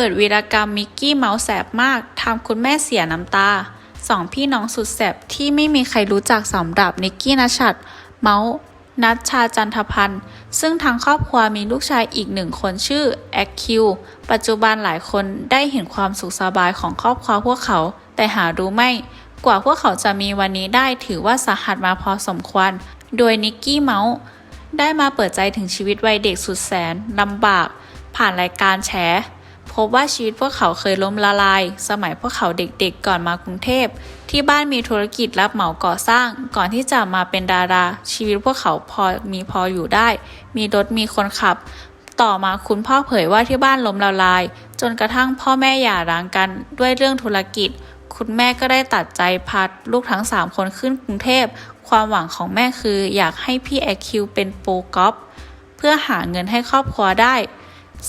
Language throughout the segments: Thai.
ปิดวีรกรรมมิกกี้เมาส์แสบมากทำคุณแม่เสียน้ำตาสองพี่น้องสุดแสบที่ไม่มีใครรู้จักสำหรับนิกกี้นัชชัดเมาส์นัชชาจันทพันธ์ ซึ่งทางครอบครัวมีลูกชายอีกหนึ่งคนชื่อแอคคิว ปัจจุบันหลายคนได้เห็นความสุขสบายของครอบครัวพวกเขา แต่หารู้ไม่ กว่าพวกเขาจะมีวันนี้ได้ถือว่าสาหัสมาพอสมควร โดยนิกกี้เมาส์ได้มาเปิดใจถึงชีวิตวัยเด็กสุดแสนลำบาก ผ่านรายการแฉ พบว่าชีวิตพวกเขาเคยล้มละลาย สมัยพวกเขาเด็กๆก่อนมากรุงเทพ ที่บ้านมีธุรกิจรับเหมาก่อสร้าง ก่อนที่จะมาเป็นดารา ชีวิตพวกเขาพอมีพออยู่ได้ มีรถมีคนขับ ต่อมาคุณพ่อเผยว่าที่บ้านล้มละลาย จนกระทั่งพ่อแม่หย่าร้างกันด้วยเรื่องธุรกิจ คุณแม่ก็ได้ตัดใจพาลูกทั้ง 3 คนขึ้นกรุงเทพ ความหวังของแม่คืออยากให้พี่แอคคิวเป็นโปรกอล์ฟเพื่อหาเงินให้ครอบครัวได้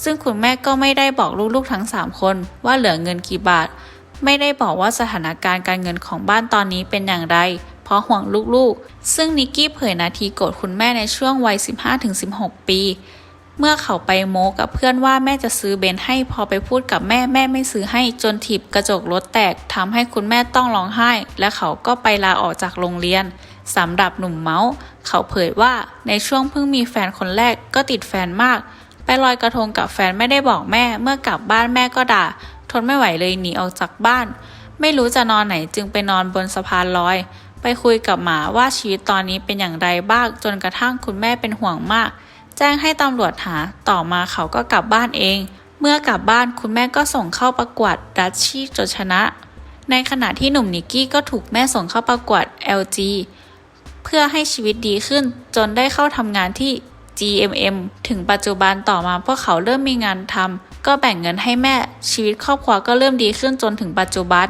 ซึ่งคุณแม่ก็ไม่ได้บอกลูกๆทั้ง 3 คนว่าเหลือเงินกี่บาท ไม่ได้บอกว่าสถานการณ์การเงินของบ้านตอนนี้เป็นอย่างไร เพราะห่วงลูกๆ ซึ่งนิกกี้เผยนาทีโกรธคุณแม่ในช่วงวัย 15-16 ปี เมื่อเขาไปโม้กับเพื่อนว่าแม่จะซื้อเบนซ์ให้พอไปพูดกับแม่แม่ไม่ซื้อให้จนถีบกระจกรถแตกทำให้คุณแม่ต้องร้องไห้ และเขาก็ไปลาออกจากโรงเรียนสำหรับหนุ่มเมาส์เขาเผยว่าในช่วงเพิ่งมีแฟนคนแรกก็ติดแฟนมาก ลอยกระทงกับแฟนไม่ได้บอกแม่ เมื่อกลับบ้านแม่ก็ด่า ทนไม่ไหวเลยหนีออกจากบ้าน ไม่รู้จะนอนไหนจึงไปนอนบนสะพานลอย ไปคุยกับหมาว่าชีวิตตอนนี้เป็นอย่างไรบ้างจนกระทั่งคุณแม่เป็นห่วงมาก แจ้งให้ตำรวจหาต่อมาเขาก็กลับบ้านเอง เมื่อกลับบ้านคุณแม่ก็ส่งเข้าประกวดดัชชี่จดชนะ ในขณะที่หนุ่มนิกกี้ก็ถูกแม่ส่งเข้าประกวด LG เพื่อให้ชีวิตดีขึ้นจนได้เข้าทำงานที่ GMM ถึงปัจจุบันต่อมาพวกเขาเริ่มมีงานทำก็แบ่งเงินให้แม่ ชีวิตครอบครัวก็เริ่มดีขึ้นจนถึงปัจจุบัน